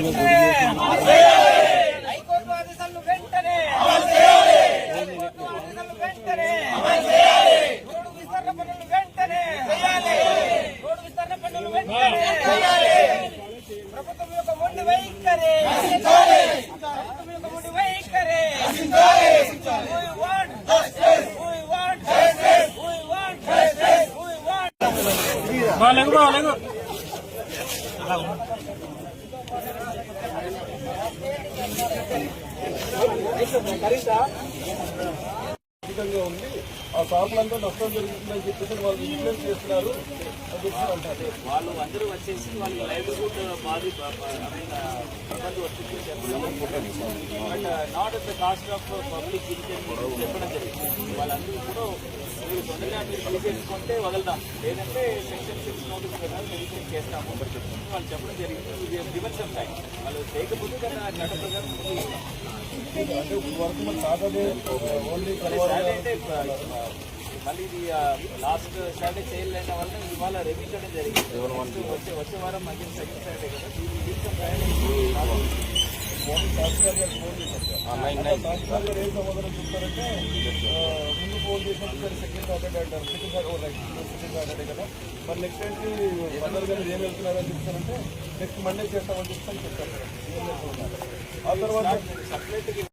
వెంటనే హైకోర్టు ఆదేశాలను వెంటనే హైకోర్టు ఆదేశాలను వెంటనే రోడ్డు విస్తరణ పనులు వెంటనే రోడ్డు విస్తరణ పనులు వెంటనే ప్రభుత్వం యొక్క మొండి వైఖరి ప్రభుత్వం యొక్క మొండి వైఖరి వాళ్ళకు వాళ్ళకు అధికంగా ఉంది. ఆ షాపులంతా నష్టం జరుగుతుందని చెప్పేసి వాళ్ళు ఇన్ఫ్లుయెన్స్ చేస్తున్నారు. వాళ్ళు అందరూ వచ్చేసి వాళ్ళ లైవ్లీహుడ్ బాధి ఇబ్బంది వస్తుంది but not at the cost of public చెప్పడం జరిగింది. వాళ్ళందరూ కూడా మీరు తొందరగా మీరు తీసేసుకుంటే వదలదాం. లేదంటే సెక్షన్ సిక్స్ నోటీస్ ప్రకారం వెరిఫికేషన్ చేస్తాము. వాళ్ళు చెప్పడం జరిగింది. సమ్ టైం వాళ్ళు చేయకపోతే దాన్ని చట్ట ప్రకారం. అంటే ఇప్పుడు వరకు మన సాటర్డే ఓన్లీ సాటర్డే మళ్ళీ ఇది లాస్ట్ సాటర్డే చేయలేని వల్ల ఇవాళ చేయడం జరిగింది. వచ్చే వచ్చే వారం మధ్య సెకండ్ సాటర్డే కదా. ముందు ఫోన్ చేసినప్పుడు సెకండ్ సాటర్డే అంటారు. సెకండ్ సాటర్డే సెకండ్ సాటర్డే కదా. మరి నెక్స్ట్ ఏంటి పందరు గారు ఏం వెళ్తున్నారని చెప్తారంటే నెక్స్ట్ మండే చేస్తామని చెప్తాను చెప్తారు ఆ తర్వాత సపరేట్గా